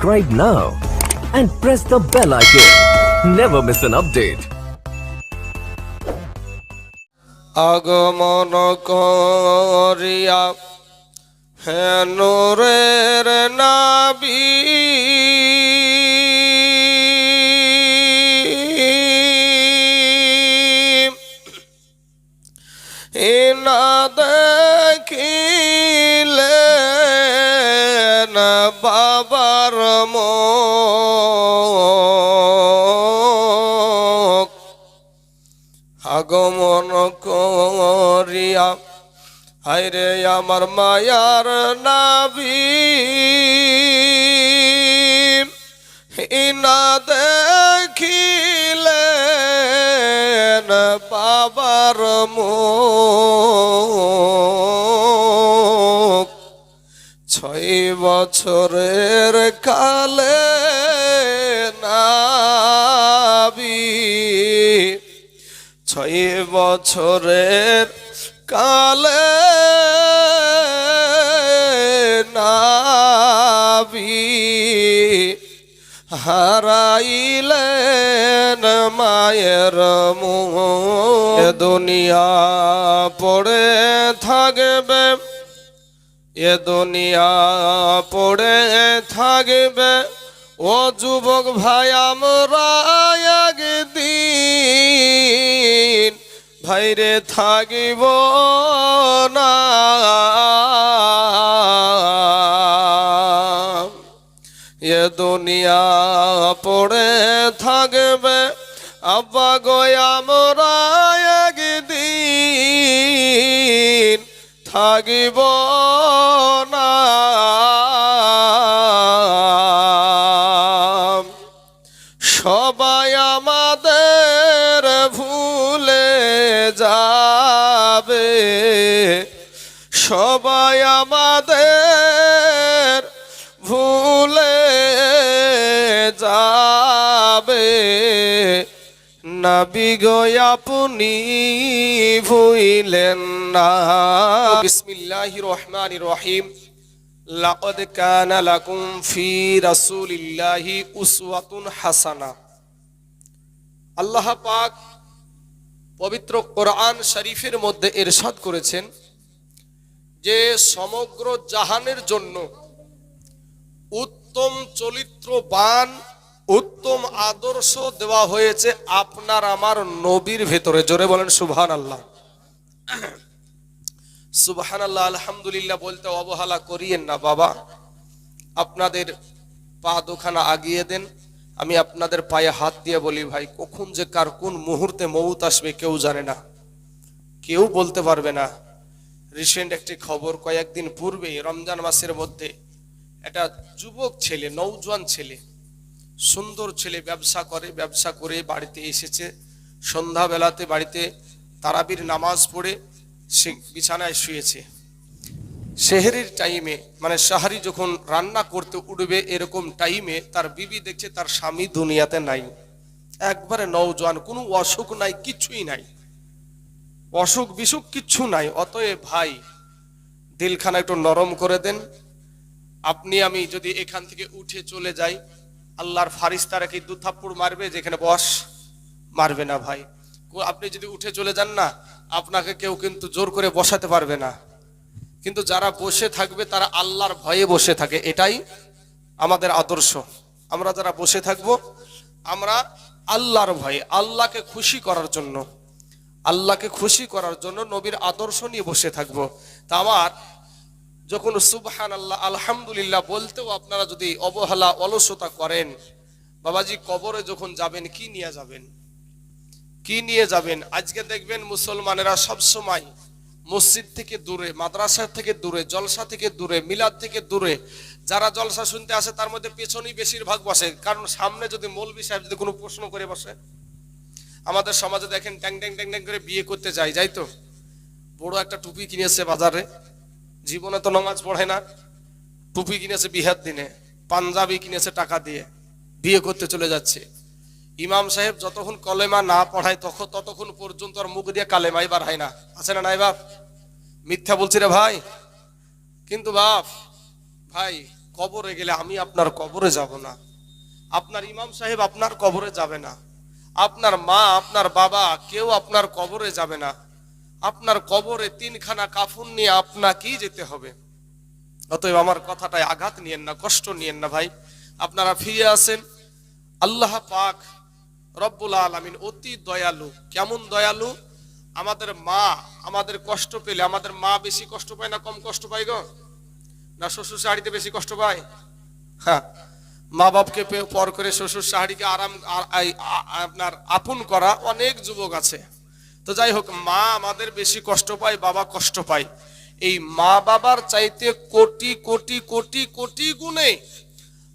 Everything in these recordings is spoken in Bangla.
Subscribe now and press the bell icon. Never miss an update. আগমন করিয়া হেনুরের নাবি আগমন করিয়া। হাইরে আমার মায়ার নাবি ইনা দেখিলে বাবার ছয় বছরের কালে নাবি ছয় বছরের কালে নাবি হারাইলেন মায়ের এ দুনিয়া পড়ে থাকবে, এ দুনিয়া পড়ে থাকবে। ও যুবক ভাই, আমরা ভাইরে থাকিব না। এ দুনিয়া পড়ে থাকবে আব্বা গয়া মোরা একদিন থাকিব সবাই আমাদের ভুলে যাবে। নবী গো, আপনি ভুইলেন না। বিসমিল্লাহির রহমানির রহিম। লাকদ কানা লাকুম ফি রাসূলিল্লাহি উসওয়াতুন হাসানা। আল্লাহ পাক পবিত্র কোরআন শরীফের মধ্যে ইরশাদ করেছেন। যে সমগ্র জাহানের জন্য উত্তম চরিত্রবান উত্তম আদর্শ দেওয়া হয়েছে আপনার আমার নবীর ভেতরে। জোরে বলেন সুবহান আল্লাহ সুবহান আল্লাহ আলহামদুলিল্লাহ বলতে অবহেলা করিয়েন না বাবা। আপনাদের পা দুখানা আগিয়ে দেন। আমি আপনাদের পায়ে হাত দিয়ে বলি, ভাই, কখন যে কার কোন মুহূর্তে মৌত আসবে কেউ জানে না। কেউ বলতে পারবে না। রিসেন্ট একটি খবর কয়েকদিন পূর্বে রমজান মাসের মধ্যে একটা যুবক ছেলে নৌজওয়ান ছেলে, সুন্দর ছেলে ব্যবসা করে ব্যবসা করে বাড়িতে এসেছে। সন্ধ্যাবেলাতে বাড়িতে তারাবির নামাজ পড়ে সে বিছানায় শুয়েছে। শেহরির টাইমে মানে সাহারি যখন রান্না করতে উঠবে এরকম টাইমে তার বিবি দেখছে তার স্বামী দুনিয়াতে নাই। একবারে নৌজওয়ান কোনো অসুখ নাই, কিছুই নাই। অসুখ বিসুখ কিচ্ছু নাই, অতএব ভাই, দিলখানা একটু নরম করে দেন। আপনি আমি যদি এখান থেকে উঠে চলে যাই, আল্লাহর ফারিস্তারা কি দু মারবে যেখানে বস? মারবে না ভাই। আপনি যদি উঠে চলে যান না, আপনাকে কেউ কিন্তু জোর করে বসাতে পারবে না। কিন্তু যারা বসে থাকবে, তারা আল্লাহর ভয়ে বসে থাকে। এটাই আমাদের আদর্শ। আমরা যারা বসে থাকব, আমরা আল্লাহর ভয়ে, আল্লাহকে খুশি করার জন্য। আল্লাহকে খুশি করার জন্য নবীর আদর্শ নিয়ে বসে থাকব। তা আমার যখন সুবহান আল্লাহ আলহামদুলিল্লাহ বলতেও আপনারা যদি অবহেলা, অলসতা করেন, বাবাজি কবরে যখন যাবেন, কি নিয়ে যাবেন? কি নিয়ে যাবেন? আজকে দেখবেন মুসলমানেরা সব সময় মসজিদ থেকে দূরে, মাদ্রাসা থেকে দূরে, জলসা থেকে দূরে, মিলাদ থেকে দূরে, যারা জলসা শুনতে আসে তার মধ্যে পেছনেই বেশিরভাগ বসে। কারণ সামনে যদি মৌলবি সাহেব যদি কোনো প্রশ্ন করে বসে আমাদের সমাজে দেখেন ট্যাং ট্যাং ট্যাং ট্যাং করে বিয়ে করতে যায়, যাই তো। বড় একটা টুপি কিনেছে বাজারে। জীবনে তো নামাজ পড়ে না। টুপি কিনেছে বিহার দিনে, পাঞ্জাবি কিনেছে টাকা দিয়ে, বিয়ে করতে চলে যাচ্ছে। ইমাম সাহেব যতক্ষণ কলেমা না পড়ায়, তখন ততক্ষণ পর্যন্ত আর মুখ দিয়ে কালেমাই বার হয় না। আছে না নাই বাপ? মিথ্যা বলছি রে ভাই। কিন্তু বাপ, ভাই, কবরে গেলে আমি আপনার কবরে যাব না। আপনার ইমাম সাহেব আপনার কবরে যাবে না। আপনার মা, আপনার বাবা, কেউ আপনার কবরে যাবে না। আপনার কবরে তিনখানা কাফুন নিয়ে আপনাকেই যেতে হবে। অতএব আমার কথাটায় আঘাত নিয়েন না, কষ্ট নিয়েন না ভাই। আপনারা ফিরে আসেন। আল্লাহ পাক রব্বুল আলমিন অতি দয়ালু। কেমন দয়ালু? আমাদের মা আমাদের কষ্ট পেলে, আমাদের মা বেশি কষ্ট পায় না কম কষ্ট পায় গো? না শ্বশুর শাড়িতে বেশি কষ্ট পায়? হ্যাঁ মা বাপকে পে- পর করে শ্বশুর শাড়িকে আরাম আপনার আপন করা অনেক যুবক আছে। তো যাই হোক মা আমাদের বেশি কষ্ট পায় বাবা কষ্ট পায়। এই মা বাবার চাইতে কোটি কোটি কোটি কোটি গুণে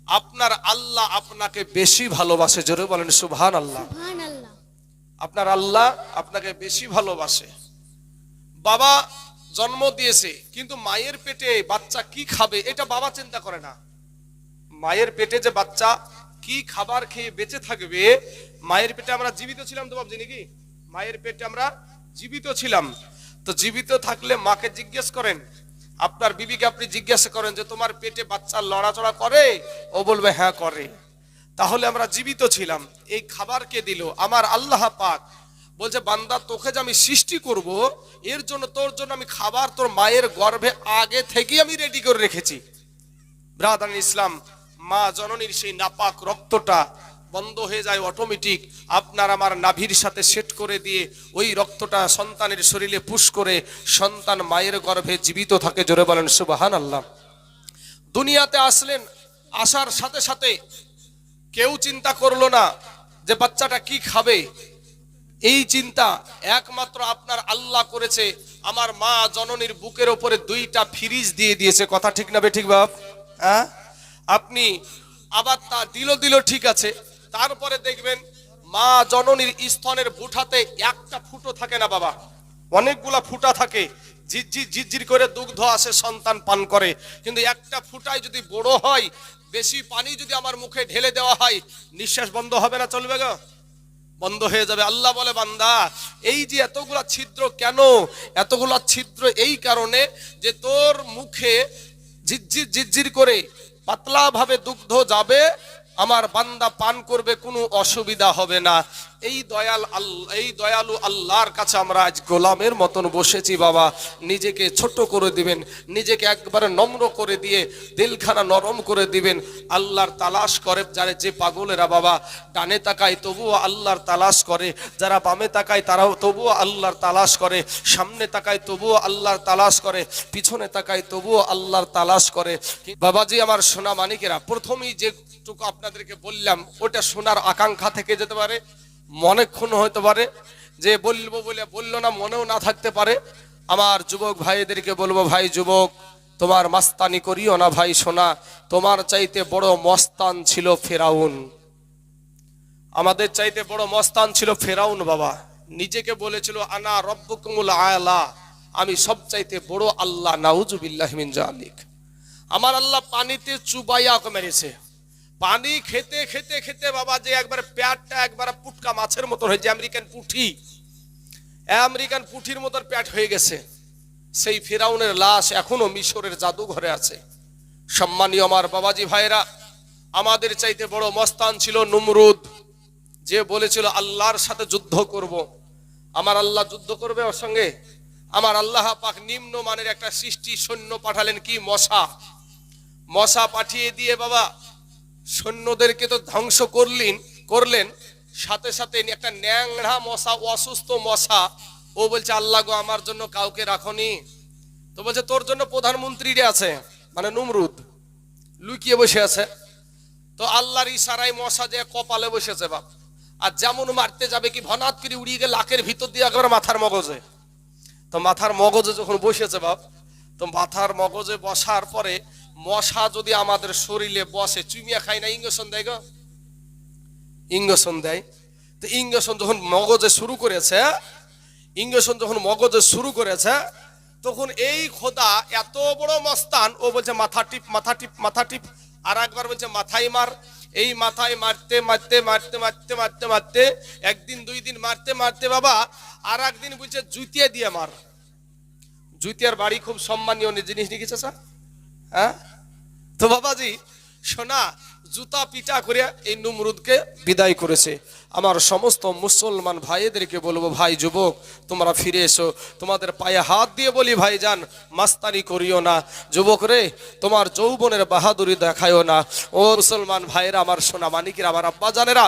আপনার আল্লাহ আপনাকে বেশি ভালোবাসে। জোরে বলেন সুভান আল্লাহ আপনার আল্লাহ আপনাকে বেশি ভালোবাসে। বাবা জন্ম দিয়েছে কিন্তু মায়ের পেটে বাচ্চা কি খাবে এটা বাবা চিন্তা করে না। মায়ের পেটে যে বাচ্চা কি খাবার খেয়ে বেঁচে থাকবে, মায়ের পেটে আমরা জীবিত ছিলাম তো বাবজি নাকি? মায়ের পেটে আমরা জীবিত ছিলাম। তো জীবিত থাকলে মাকে জিজ্ঞেস করেন, আপনার বিবিকে আপনি জিজ্ঞাসা করেন যে তোমার পেটে বাচ্চা লড়াচড়া করে? ও বলবে হ্যাঁ করে। তাহলে আমরা জীবিত ছিলাম। এই খাবার কে দিল? আমার আল্লাহ পাক। বলছে, বান্দা, তোকে যে আমি সৃষ্টি করব, এর জন্য তোর জন্য আমি খাবার তোর মায়ের গর্ভে আগে থেকেই আমি রেডি করে রেখেছি। ব্রাদান ইসলাম মা জননীর সেই নাপাক রক্তটা বন্ধ হয়ে যায় অটোমেটিক আপনার আমার নাভির সাথে সেট করে দিয়ে ওই রক্তটা সন্তানের শরীরে পুশ করে সন্তান মায়ের গর্ভে জীবিত থাকে, জোরে বলেন সুবাহান আল্লাহ দুনিয়াতে আসলেন, আসার সাথে সাথে কেউ চিন্তা করল না যে বাচ্চাটা কি খাবে। এই চিন্তা একমাত্র আপনার আল্লাহ করেছে। আমার মা জননীর বুকের ওপরে দুইটা ফ্রিজ দিয়ে দিয়েছে। কথা ঠিক না বে ঠিক বাপ? হ্যাঁ? আপনি আবার তা দিল দিল ঠিক আছে। তারপরে দেখবেন মা জননীর স্তনের বুঠাতে একটা ফুটো থাকে না বাবা। অনেকগুলা ফুটা থাকে। ঝিরঝির ঝিরঝির করে দুগ্ধ আসে, সন্তান পান করে। কিন্তু একটা ফুটায় যদি বড় হয়, বেশি পানি যদি আমার মুখে ঢেলে দেওয়া হয়, নিঃশ্বাস বন্ধ হবে না চলবে গো? বন্ধ হয়ে যাবে। আল্লাহ বলে, বান্দা, এই যে এতগুলা ছিদ্র কেন? এতগুলা ছিদ্র এই কারণে যে তোর মুখে ঝিরঝির ঝিরঝির করে পাতলা ভাবে দুগ্ধ যাবে আমার বান্দা পান করবে কোনো অসুবিধা হবে না। এই দয়াল আল্লাহ এই দয়ালু আল্লাহর কাছে আমরা আজ গোলামের মতন বসেছি, বাবা। নিজেকে ছোট করে দিবেন, নিজেকে একবারে নম্র করে দিয়ে দিলখানা নরম করে দিবেন। আল্লাহর তালাশ করে যারা যে পাগলেরা, বাবা, ডানে তাকায় তবুও আল্লাহর তালাশ করে। যারা বামে তাকায় তারাও তবুও আল্লাহর তালাশ করে। সামনে তাকায় তবুও আল্লাহর তালাশ করে। পিছনে তাকায় তবুও আল্লাহর তালাশ করে। বাবাজি, আমার সোনা মানিকেরা, প্রথমেই যেটুকু আপনাদেরকে বললাম, ওটা শোনার আকাঙ্ক্ষা থেকে যেতে পারে। ক্ষুণ্ণ হতে পারে, যে বলব বলে বলল না, মনেও না থাকতে পারে। আমার যুবক ভাইদেরকে বলব, ভাই যুবক, তোমার মাস্তানি করিও না ভাই সোনা, তোমার চাইতে বড় মস্তান ছিল ফেরাউন। আমাদের চাইতে বড় মস্তান ছিল ফেরাউন বাবা। নিজেকে বলেছিল, আনা রব্বকুমুল আয়ালা আমি সব চাইতে বড় আল্লাহ, নাউজুবিল্লাহ মিন জালিক। আমার আল্লাহ পানিতে চুবাইয়া মেরেছে। পানি খেতে খেতে খেতে বাবা যে একবার প্যাটটা একবার পুটকা মাছের মতো হয়েছে, আমেরিকান পুঠি। আমেরিকান পুঠির মতন প্যাট হয়ে গেছে। সেই ফেরাউনের লাশ এখনও মিশরের জাদুঘরে আছে। সম্মানীয় আমার বাবাজি ভাইরা আমাদের চাইতে বড় মস্তান ছিল নুমরুদ। যে বলেছিল, আল্লাহর সাথে যুদ্ধ করব। আমার আল্লাহ যুদ্ধ করবে ওর সঙ্গে? আমার আল্লাহ পাক নিম্ন মানের একটা সৃষ্টি সৈন্য পাঠালেন কি? মশা। মশা পাঠিয়ে দিয়ে বাবা সৈন্যদেরকে তো ধ্বংস করলেন করলেন। সাথে সাথে একটা ন্যাংড়া মশা, অসুস্থ মশা, ও বলছে, আল্লাহ গো, আমার জন্য কাউকে রাখনি। তো বলছে, তোর জন্য প্রধানমন্ত্রীরা আছে মানে নুমরুদ, লুকিয়ে বসে আছে। তো আল্লাহর ইশারায় মশা যে কপালে বসেছে, বাপ। আর যেমন মারতে যাবে কি, ভনাত করে উড়িয়ে গিয়ে লাকের ভিতর দিয়ে একবার মাথার মগজে। তো মাথার মগজে যখন বসেছে, বাপ, তো মাথার মগজে বসার পরে মশা যদি আমাদের শরীরে বসে, চুমিয়া খায় না, ইঞ্জেকশন দেয় গো। ইঞ্জেকশন দেয়। তো ইঞ্জেকশন যখন মগজে শুরু করেছে, ইঞ্জেকশন যখন মগজে শুরু করেছে, তখন এই খোদা এত বড় মস্তান, ও বলছে, মাথা টিপ মাথা টিপ মাথা টিপ। আর একবার বলছে, মাথায় মার। এই মাথায় মারতে মারতে মারতে মারতে মারতে মারতে, একদিন, দুই দিন মারতে মারতে বাবা, আর একদিন বলছে, জুতিয়া দিয়ে মার। জুতিয়ার বাড়ি খুব সম্মানীয় জিনিস লিখেছে স্যার। হ্যাঁ? তো বাবাজি, সোনা, জুতা পিটা করে এই নমরুদকে বিদায় করেছে। আমার সমস্ত মুসলমান ভাইদেরকে বলব, ভাই যুবক, তোমরা ফিরে এসো। তোমাদের পায়ে হাত দিয়ে বলি ভাই যান মাস্তানি করিও না। যুবক রে, তোমার যৌবনের বাহাদুরি দেখায়ও না। ও মুসলমান ভাইয়েরা, আমার সোনা মানিকের, আমার আব্বা জানেরা,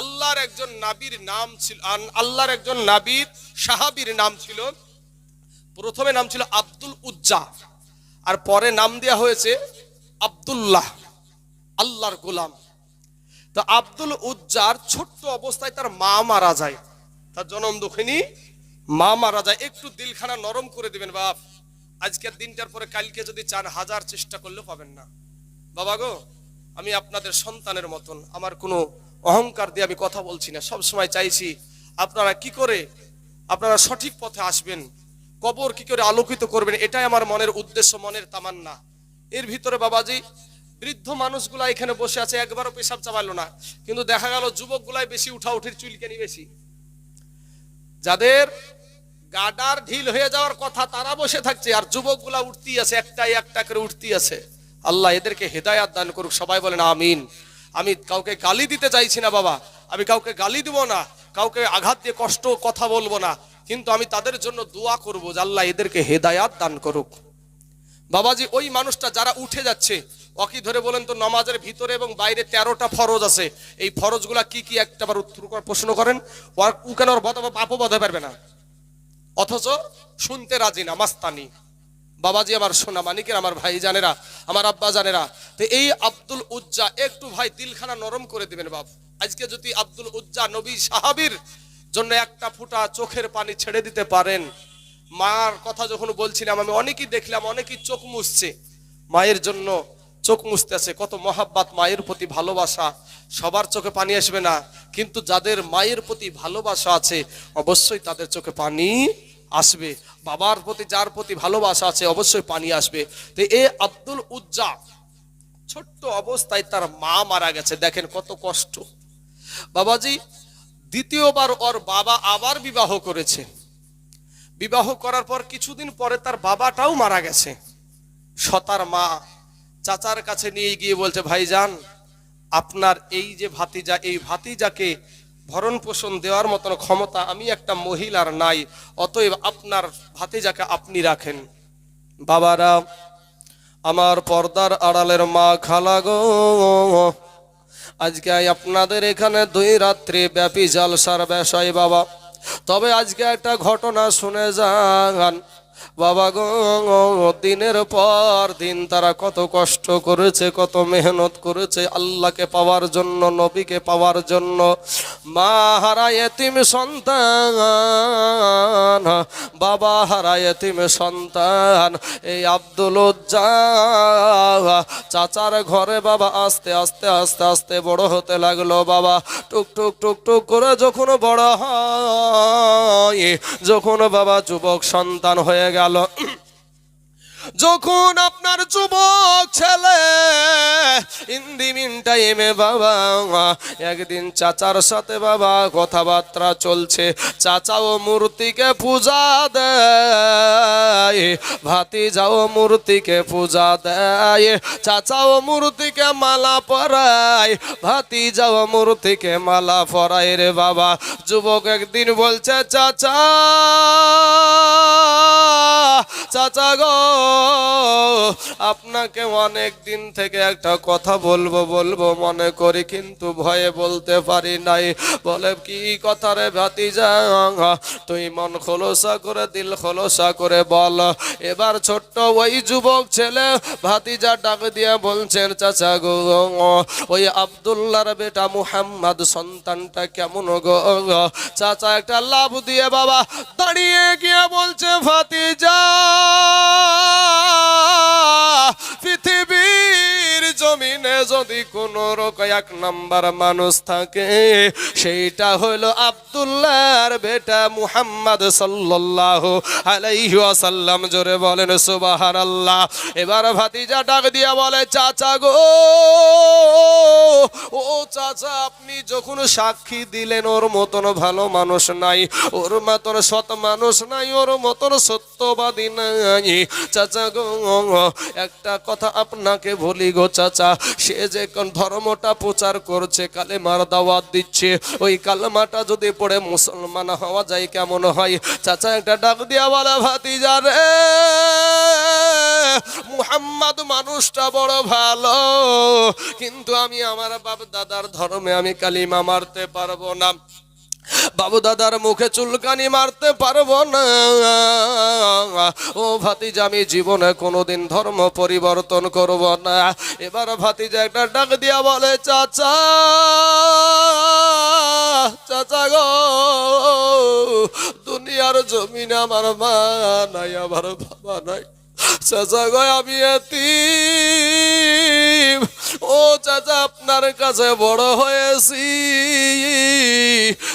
আল্লাহর একজন নাবির নাম ছিল আল্লাহর একজন নাবির সাহাবীর নাম ছিল, প্রথমে নাম ছিল আব্দুল উজ্জা। আর পরে নাম দেওয়া হয়েছে আব্দুল্লাহ, আল্লাহর গোলাম। তো আব্দুল উজ্জার ছোট্ট অবস্থায় তার মা মারা যায়। তার জনম দুঃখিনী, মা মারা যায়। একটু দিলখানা নরম করে দিবেন, বাপ। আজকের দিনটার পরে কালকে যদি চান হাজার চেষ্টা করলেও পাবেন না। বাবা গো, আমি আপনাদের সন্তানের মতন। আমার কোনো অহংকার দিয়ে আমি কথা বলছি না। সব সময় চাইছি আপনারা কি করে, আপনারা সঠিক পথে আসবেন। কবর কি করে আলোকিত করবেন? এটাই আমার মনের উদ্দেশ্য, মনের তামান্না। এর ভিতরে বাবাজি, বৃদ্ধ মানুষগুলা এখানে বসে আছে, একবারও পেশাব চাপালো না। কিন্তু দেখা গেল যুবকগুলাই বেশি উঠা উঠির চুলকানি বেশি। যাদের গাডার ঢিল হয়ে যাওয়ার কথা তারা বসে থাকছে, আর যুবকগুলা উঠতেই আছে, একটাই একটা করে উঠতেই আছে। আল্লাহ এদেরকে হেদায়াত দান করুক, সবাই বলেন আমিন। আমি কাউকে গালি দিতে চাইছি না বাবা, আমি কাউকে গালি দিব না, কাউকে আঘাত দিয়ে কষ্ট কথা বলব না। কিন্তু আমি তাদের জন্য দোয়া করব যে আল্লাহ এদেরকে হেদায়াত দান করুক। বাবাজি, ওই মানুষটা যারা উঠে যাচ্ছে অকি ধরে বলেন তো নমাজের ভিতরে এবং বাইরে তেরোটা ফরজ আছে। এই ফরজগুলা কি কি একটাবার উত্তর প্রশ্ন করেন? ওর উকেন ওর বদ পাপও বধে পারবে না? অথচ শুনতে রাজি না, মাস্তানি। বাবাজি, আমার সোনা মানিকের, আমার ভাই জানেরা আমার আব্বা জানেরা তো এই আব্দুল উজ্জা একটু ভাই দিলখানা নরম করে দিবেন বাপ। আজকে যদি আব্দুল উজ্জা নবী সাহাবীর জন্য একটা ফুটা চোখের পানি ছেড়ে দিতে পারেন। মার কথা যখন বলছিলাম, আমি অনেকেই দেখলাম, অনেকেই চোখ মুছছে। মায়ের জন্য চোখ মুছতেছে কত মহাব্বাত, মায়ের প্রতি ভালোবাসা। সবার চোখে পানি আসবে না, কিন্তু যাদের মায়ের প্রতি ভালোবাসা আছে, অবশ্যই তাদের চোখে পানি আসবে। বাবার প্রতি, যার প্রতি ভালোবাসা আছে, অবশ্যই পানি আসবে। তো এ আব্দুল উজ্জা ছোট্ট অবস্থায় তার মা মারা গেছে। দেখেন কত কষ্ট। বাবাজি দ্বিতীয়বার ওর বাবা আবার বিবাহ করেছে। বিবাহ করার পর কিছুদিন পরে তার বাবাটাও মারা গেছে। সতার মা চাচার কাছে নিয়ে গিয়ে বলছে, ভাইজান, আপনার এই যে ভাতিজা, এই ভাতিজাকে ভরণ পোষণ দেওয়ার মতন ক্ষমতা আমি একটা মহিলার নাই, অতএব আপনার ভাতিজাকে আপনি রাখেন। বাবারা, আমার পর্দার আড়ালের মা খালা গো আজকে আপনাদের এখানে দুই রাত্রি ব্যাপী জালসার ব্যবসায়ী বাবা। তবে আজকে একটা ঘটনা শুনে যান। বাবা গো, দিনের পর দিন তারা কত কষ্ট করেছে, কত মেহনত করেছে আল্লাহকে পাওয়ার জন্য, নবীকে পাওয়ার জন্য। মা হারা এতিম সন্তান, বাবা হারা এতিম সন্তান, এই আব্দুল চাচার ঘরে বাবা আস্তে আস্তে আস্তে আস্তে বড় হতে লাগল। বাবা টুক টুক টুক টুক করে যখন বড় হয়, যখন বাবা যুবক সন্তান হয়ে গেল regalo যখন আপনার যুবক ছেলে ইন্দিমিন টাইমে বাবা, একদিন চাচার সাথে বাবা কথাবার্তা চলছে। চাচাও মূর্তিকে পূজা দেয় ভাতি যাও মূর্তিকে পূজা দেয়। চাচাও মূর্তিকে মালা পরায় ভাতি যাও মূর্তিকে মালা পরায় রে বাবা। যুবক একদিন বলছে, চাচা চাচা গো আপনাকে অনেক দিন থেকে একটা কথা বলব বলব মনে করি, কিন্তু ভয়ে বলতে পারি নাই। বলে, কি কথা রে ভাতিজা? তুই মন খোলসা করে, দিল খোলসা করে বল। এবার ছোট্ট ওই যুবক ছেলে ভাতিজা ডাক দিয়ে বলছেন, চাচা গো, ওই আবদুল্লাহর বেটা মুহাম্মদ সন্তানটা কেমন গো? চাচা একটা লাভ দিয়ে বাবা দাঁড়িয়ে গিয়ে বলছে, ভাতিজা! পৃথিবীর জমিনে যদি কোন রকম এক নাম্বার মানুষ থাকে, সেইটা হলো আব্দুল্লাহর বেটা মুহাম্মদ সাল্লাল্লাহু আলাইহি ওয়াসাল্লাম। জোরে বলেন, সুবহানাল্লাহ। এবার ভাতিজা ডাক দিয়া বলে, চাচা গো, ও চাচা, আপনি যখন সাক্ষী দিলেন, ওর মতন ভালো মানুষ নাই, ওর মতন সৎ মানুষ নাই, ওর মতন সত্যবাদী নাই। চাচা গো, একটা কথা আপনাকে বলি গো চাচা সে যে কোন ধর্মটা প্রচার করছে, কালেমার দাওয়াত দিচ্ছে, ওই কালেমাটা যদি পড়ে মুসলমান হওয়া যায় কেমন হয়? চাচা, একটা ডাক দিয়া বলে, ভাতিজা রে, মুহাম্মদ মানুষটা বড় ভালো, কিন্তু আমি আমার বাপ দাদার ধর্মে আমি কালিমা মারতে পারব না। বাবু দাদার মুখে চুলকানি মারতে পারব না। ও ভাতিজা, আমি জীবনে কোনোদিন ধর্ম পরিবর্তন করব না। এবার ভাতিজা একটা ডাক দিয়া বলে, চাচা চাচা গো, দুনিয়ার জমিন আমার মা নাই, আমার বাবা নাই। চাচা গো, আমি ও চাচা, আপনার কাছে বড় হয়েছি।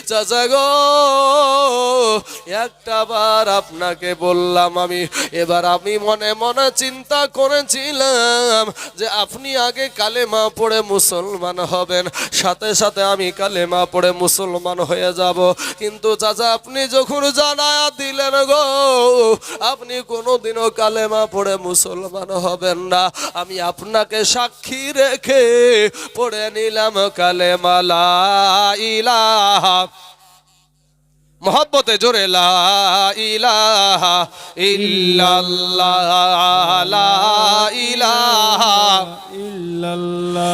চাচা গো, একটা বার আপনাকে বললাম আমি, এবার আমি মনে মনে চিন্তা করেছিলাম যে আপনি আগে কালেমা পড়ে মুসলমান হবেন, সাথে সাথে আমি কালেমা পড়ে মুসলমান হয়ে যাব। কিন্তু চাচা, আপনি যখন জানা দিলেন গো আপনি কোনোদিনও কালেমা পড়ে মুসলমান হবেন না। আমি আপনাকে সাক্ষী রেখে পড়ে নিলাম কালেমা লা ইলাহা মোহব্বতে জোরে লা ইলাহা ইল্লাল্লাহ লা ইলাহা ইল্লাল্লাহ।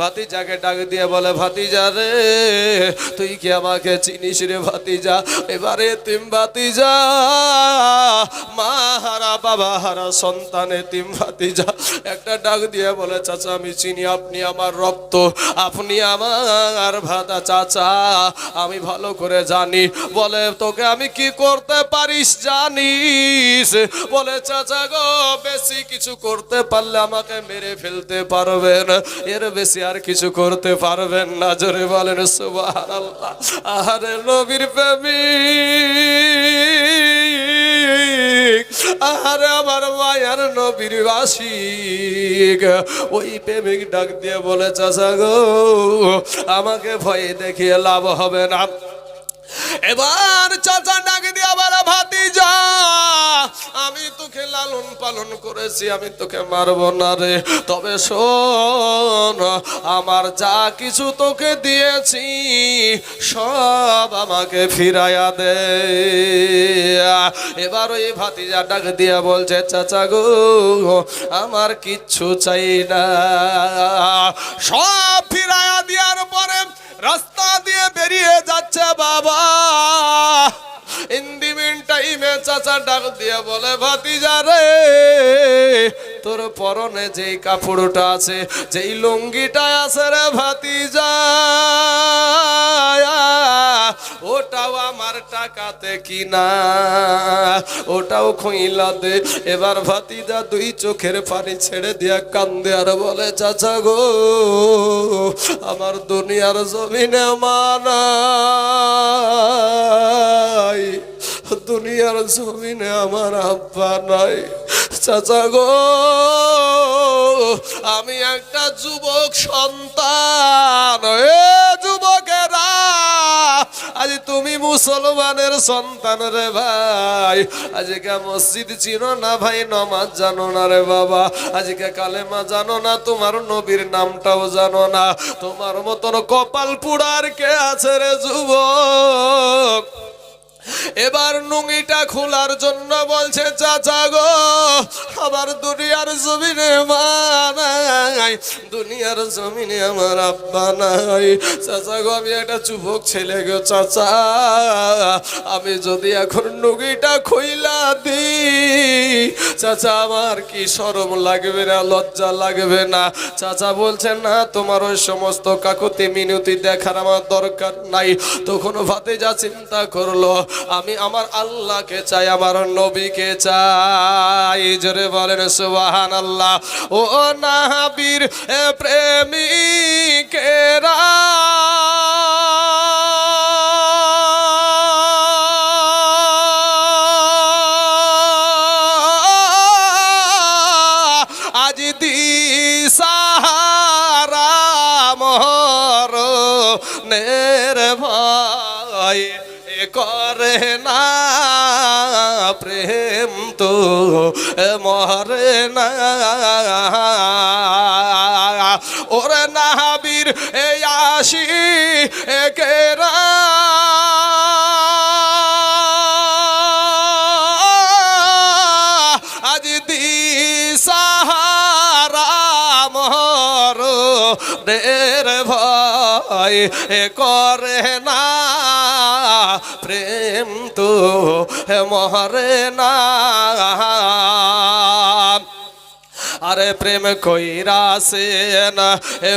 ভাতিজাকে ডাক দিয়ে বলে, ভাতিজা রে, তুই কি আমাকে চিনিস রে ভাতিজা? এবারে তিম ভাতিজা, মা হারা, বাবা হারা, সন্তানে তিম ভাতিজা। একটা ডাক দিয়ে বলে, চাচা, আমি চিনি, আপনি আমার রক্ত, আপনি আমার ভাতা, চাচা, আমি ভালো করে জানি। বলে, তোকে আমি কি করতে পারিস জানিস? বলে, চাচা গো, বেশি কিছু করতে পারলে আমাকে মেরে ফেলতে পারবেন। এর বেশি আর কিছু করতে পারবেন না। জোরে বলেন আরে নবীর আরে আমার নবীর বাসিক ওই প্রেমিক ডাক দিয়ে বলে, চাচা গো, আমাকে ভয়ে দেখিয়ে লাভ হবে না। এবার চাচা ডাক দিয়ে আবার ভাতি যা আমি তোকে লালন পালন করেছি, আমি তোকে মারবো না রে। তবে শোন, আমার যা কিছু তোকে দিয়েছি, সব আমাকে ফিরাইয়া দে। এবার ওই ভাতিজা ডাক দিয়ে বলছে, চাচা গো, আমার কিচ্ছু চাই না। সব ফিরাইয়া দেওয়ার পরে রাস্তা দিয়ে বেরিয়ে যাচ্ছে বাবা। চাচা ডাক দিয়ে বলে তোর পরনে যেই কাপড়টা আছে, যেই লুঙ্গিটা আছে রে ভাতিজা। ওটাও আমার টাকাতে কিনা। ওটাও খইলা দে। এবার ভাতিজা দুই চোখের পানি ছেড়ে দিয়া কান্দে আর বলে, চাচা গো, আমার দুনিয়ার জমিনে মানাই দুনিয়ার জমিনে আমার আব্বা নাই। চাচা গো, আমি একটা যুবক সন্তান। এ যুবকেরা আজ তুমি মুসলমানের সন্তান রে ভাই। আজকে মসজিদ চিনো না ভাই, নমাজ জানো না রে বাবা। আজকে কালেমা জানো না, তোমার নবীর নামটাও জানো না। তোমার মতন কপাল পুড়ার কে আছে রে যুবক? এবার নুঙ্গিটা খোলার জন্য বলছে, চাচা গো আবার দুনিয়ার জমিনে মা নাই, দুনিয়ার জমিনে আমার আব্বা নাই। চাচা গো, আমি একটা যুবক ছেলে গো, চাচা। আমি যদি এখন নুঙ্গিটা খইলা দিই, চাচা, আমার কি সরম লাগবে না, লজ্জা লাগবে না? চাচা বলছেন না, তোমার ওই সমস্ত কাকুতি মিনতি দেখার আমার দরকার নাই। তখন ভাতে যা চিন্তা করল আমি আমার আল্লাহকে চাই আমার নবীকে চাই। জোরে বলেন সুবাহান আল্লাহ ও নাহাবীর প্রেমিকেরা। তো মরে না। ওরে নাহাবির এ আসি দিশাহারা দের ভয় করে না। প্রেম তো মহরে না। আরে প্রেম কইরা সেন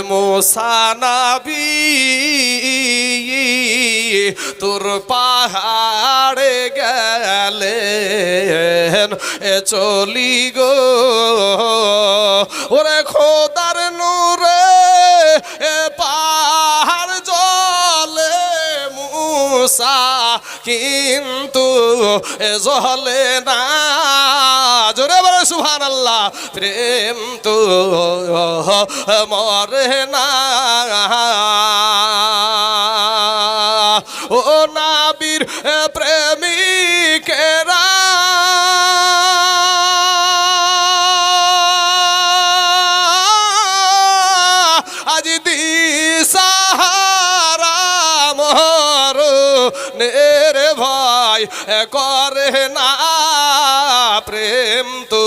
মোসানাবি তোর পাহাড়ে গেলেন এ চলি গো। ওরে খোদার নূরে, এ পাহাড় মুসা কিন্তু জলে না। জোরে বলে সুহান আল্লাহ প্রেম তো মরে না। করে না প্রেম তো,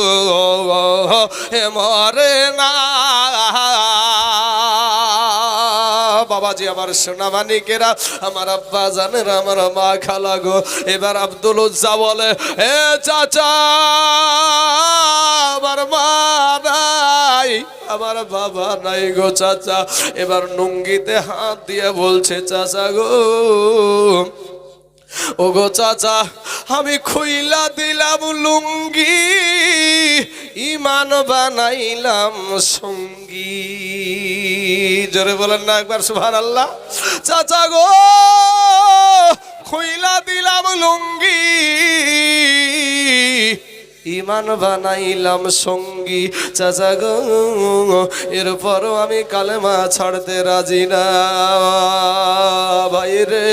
হে মরে না। বাবাজি, আমার সোনা মানিকেরা আমার আব্বা জানেরা, আমার মা খালা গো, এবার আব্দুল উজ্জা বলে, এ চাচা, আমার মা নাই, আমার বাবা নাই গো চাচা। এবার নুঙ্গিতে হাত দিয়ে বলছে, চাচা গো ও গো চাচা, আমি খুইলা দিলাম লুঙ্গি, ইমান বানাইলাম সঙ্গী। জোরে বলেন না একবার সুভান আল্লাহ চাচা গো, খুইলা দিলাম লুঙ্গি ইমান বানাইলাম সঙ্গী, চাচা গো। এরপরও আমি কালেমা ছাড়তে রাজি না। বাইরে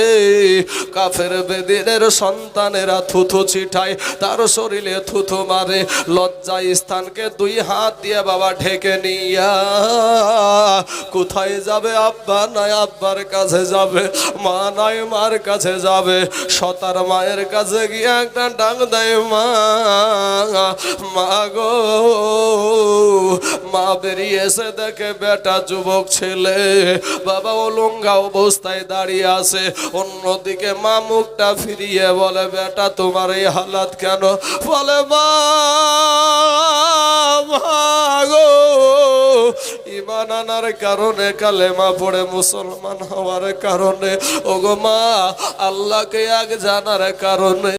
কাফের বেদিনের সন্তানেরা থুথু ছিটায় তার শরীরে থুথু মারে লজ্জা স্থানকে দুই হাত দিয়ে বাবা ঢেকে নিয়া। কোথায় যাবে আব্বা? নাই আব্বার কাছে যাবে, মা নাই মার কাছে যাবে। সতার মায়ের কাছে গিয়ে একটা ডাক দেয় মা। মা গো মা বেরিয়ে এসে দেখে বেটা যুবক ছেলে। বাবা অলঙ্গা অবস্থায় দাঁড়িয়ে আছে। অন্যদিকে মা মুখটা ফিরিয়ে বলে, বেটা, তোমার এই হালাত কেন? বলে, মা গো ইমান আনার কারণে, কালেমা পড়ে মুসলমান হওয়ার কারণে। ওগো মা, আল্লাহকে আগে জানার কারণে